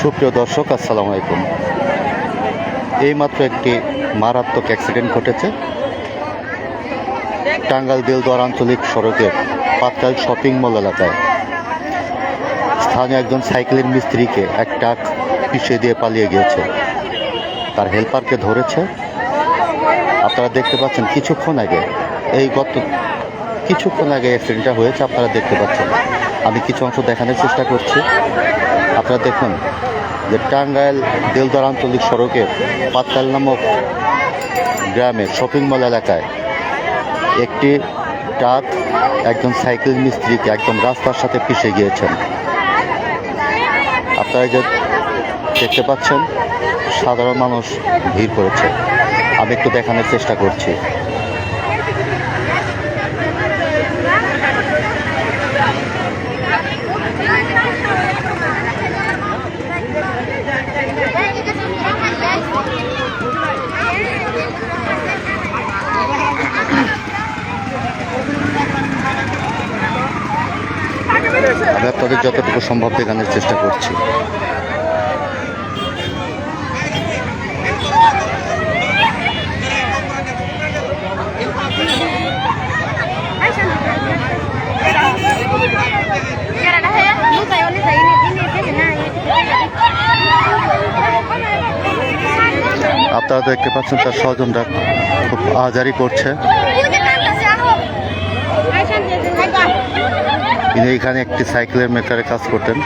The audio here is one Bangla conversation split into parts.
সুপ্রিয় দর্শক, আসসালামু আলাইকুম। এইমাত্র একটি মারাত্মক অ্যাক্সিডেন্ট ঘটেছে। টাঙ্গাল দেলদুয়ার আঞ্চলিক সড়কের পাতকাল শপিং মল এলাকায়। স্থানীয় একজন সাইকেলের মিস্ত্রিকে এক ট্রাক পিছিয়ে দিয়ে পালিয়ে গিয়েছে। তার হেল্পারকে ধরেছে। আপনারা দেখতে পাচ্ছেন, কিছুক্ষণ আগে এই গত কিছুক্ষণ আগে অ্যাক্সিডেন্টটা হয়েছে, আপনারা দেখতে পাচ্ছেন। আমি কিছু অংশ দেখানোর চেষ্টা করছি। আপনারা দেখুন যে টাঙ্গাইল দেলদর আঞ্চলিক সড়কের পাতকাল নামক গ্রামে শপিং মল এলাকায় একটি ট্রাক একজন সাইকেল মিস্ত্রিকে একদম রাস্তার সাথে পিষে গিয়েছেন। আপনারা যে দেখতে পাচ্ছেন, সাধারণ মানুষ ভিড় করেছে। আমি একটু দেখানোর চেষ্টা করছি আমি আপনাদের যতটুকু সম্ভব দেখানোর চেষ্টা করছি। আপনারা দেখতে পাচ্ছেন তার স্বজনরা খুব আজারি করছে। তিনি এখানে একটি সাইকেলের মেকারে কাজ করতেন।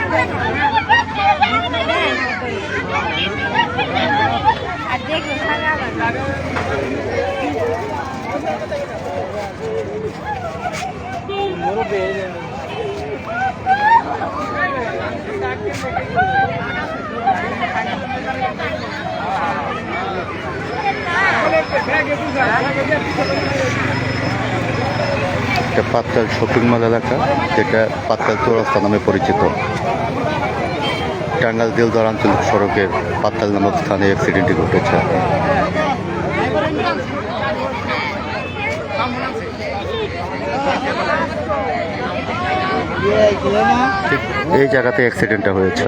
এটা পাত্তাল শপিং মল এলাকা, যেটা পাত্তাল চৌরাস্তা নামে পরিচিত। টাঙ্গাল দেলদর আঞ্চলিক সড়কের পাতকাল নামক স্থানে অ্যাক্সিডেন্টটি ঘটেছে। এই জায়গাতে অ্যাক্সিডেন্টটা হয়েছে।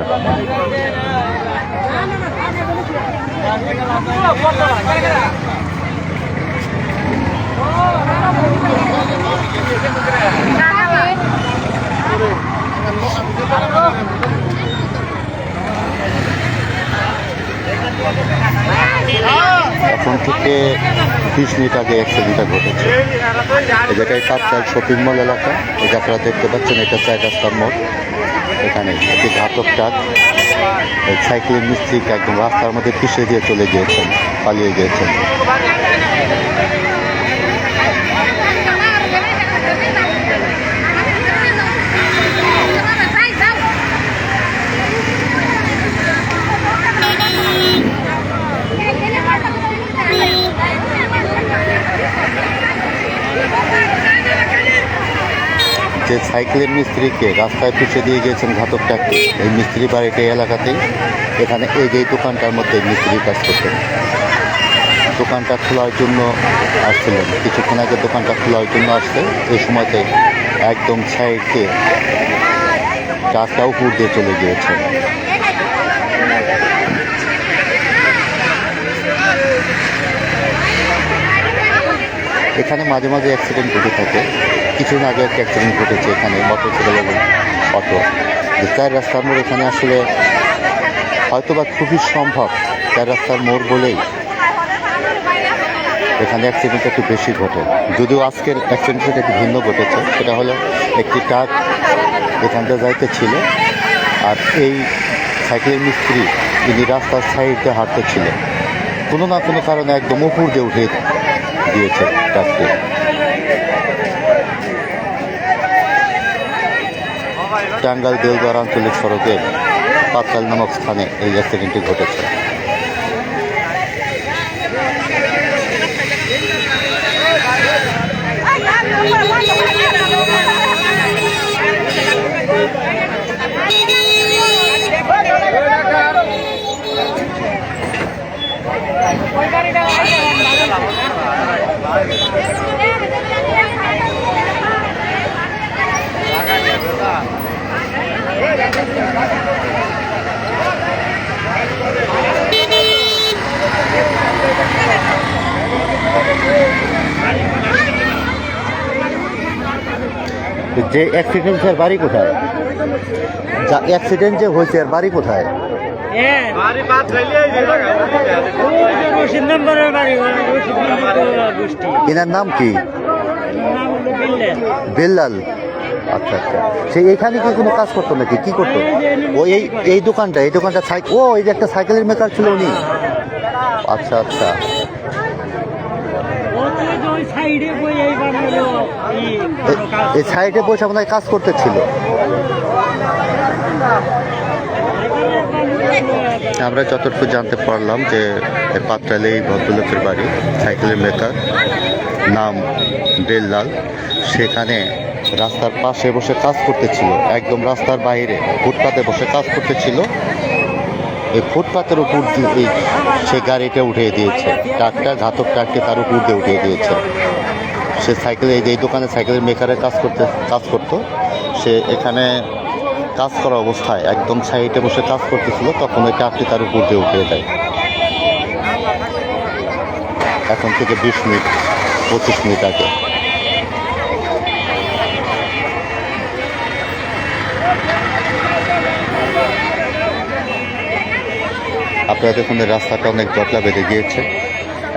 এখন থেকে বিশ মিনিট আগে অ্যাক্সিডেন্টটা ঘটেছে। এই জায়গায় পাতকাল শপিং মল এলাকা। যে আপনারা দেখতে পাচ্ছেন, এটা চার মোড় এখানে একটি ঘাতক ট্রাক। সাইকেলের মিস্ত্রিকে একদম রাস্তার মধ্যে পিছিয়ে দিয়ে চলে গিয়েছেন, পালিয়ে গিয়েছেন। যে সাইকেলের মিস্ত্রিকে রাস্তায় পিছিয়ে দিয়ে গিয়েছেন ঘাতক এই মিস্ত্রি বাড়িটি এলাকাতেই। এখানে এই যে দোকানটার মধ্যে মিস্ত্রি কাজ করতেন। দোকানটা খোলার জন্য আসছিলেন। কিছুক্ষণ আগে দোকানটা খোলার জন্য আসছে। এই সময়তে একদম সাইডকে ট্রাকটা উপর দিয়ে চলে গিয়েছে। এখানে মাঝে মাঝে অ্যাক্সিডেন্ট ঘটে থাকে। কিছুদিন আগে একটা অ্যাক্সিডেন্ট ঘটেছে এখানে মোটর সাইকেল এবং অটো চার রাস্তার মোড় এখানে আসলে হয়তোবা খুবই সম্ভব, চার রাস্তার মোড় বলেই এখানে অ্যাক্সিডেন্ট একটু বেশি ঘটে। যদিও আজকের অ্যাক্সিডেন্টটা একটু ভিন্ন ঘটেছে, সেটা হলো একটি ট্রাক এখানটা যাইতে ছিল আর এই সাইকেলের মিস্ত্রি, ইনি রাস্তার সাইডে হাঁটতেছিলেন কোনো না কোনো কারণে একদম উপর দিয়ে উঠে দিয়েছে ট্রাকটি টাঙ্গাইল দেলদুয়ার আঞ্চলিক সড়কের পাতকাল নামক স্থানে এই অ্যাক্সিডেন্টটি ঘটেছে যে অ্যাক্সিডেন্ট এর বাড়ি কোথায়? যা অ্যাক্সিডেন্ট যে হয়েছে, এর বাড়ি কোথায়? এনার নাম কি? বেল্লাল। আচ্ছা আচ্ছা। সে এখানে কি কোনো কাজ করতো নাকি? কি করতো? ও এই এই দোকানটা এই দোকানটা সাইকেল ও, এই যে একটা সাইকেলের মেকার ছিল উনি। আচ্ছা আচ্ছা। এই সাইডে বসে আপনার কাজ করতেছিল। আমরা যতটুকু জানতে পারলাম যে পাত্রালে এই ভদ্রলোকের বাড়ি, সাইকেলের মেকার, নাম বেল্লাল। সেখানে রাস্তার পাশে বসে কাজ করতেছিল, একদম রাস্তার বাইরে, ফুটপাতে বসে কাজ করতেছিল। এই ফুটপাতের উপর দিয়ে সে গাড়িটা উঠিয়ে দিয়েছে, ট্রাকটা ঘাতক ট্রাককে তার উপর দিয়ে উঠিয়ে দিয়েছে। সে সাইকেলে, এই যে এই দোকানে সাইকেলের মেকারের কাজ করতে, কাজ করতো। সে এখানে কাজ করা অবস্থায় একদম সাইডে বসে কাজ করতেছিল, তখন ওই ট্রাকটি তার উপর দিয়ে উঠে যায় এখন থেকে বিশ মিনিট, পঁচিশ মিনিট আগে। আপনারা দেখুন রাস্তাটা অনেক জটলা বেঁধে গিয়েছে।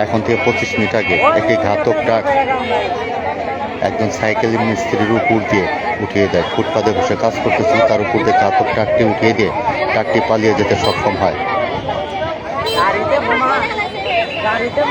এখন থেকে পঁচিশ মিনিট আগে একটি ঘাতক ট্রাক একজন সাইকেল মিস্ত্রির উপর দিয়ে উঠিয়ে দেয়। ফুটপাতে বসে কাজ করতেছে, তার উপর দিয়ে ঘাতক ট্রাকটি উঠিয়ে দিয়ে ট্রাকটি পালিয়ে যেতে সক্ষম হয়। গাড়িতে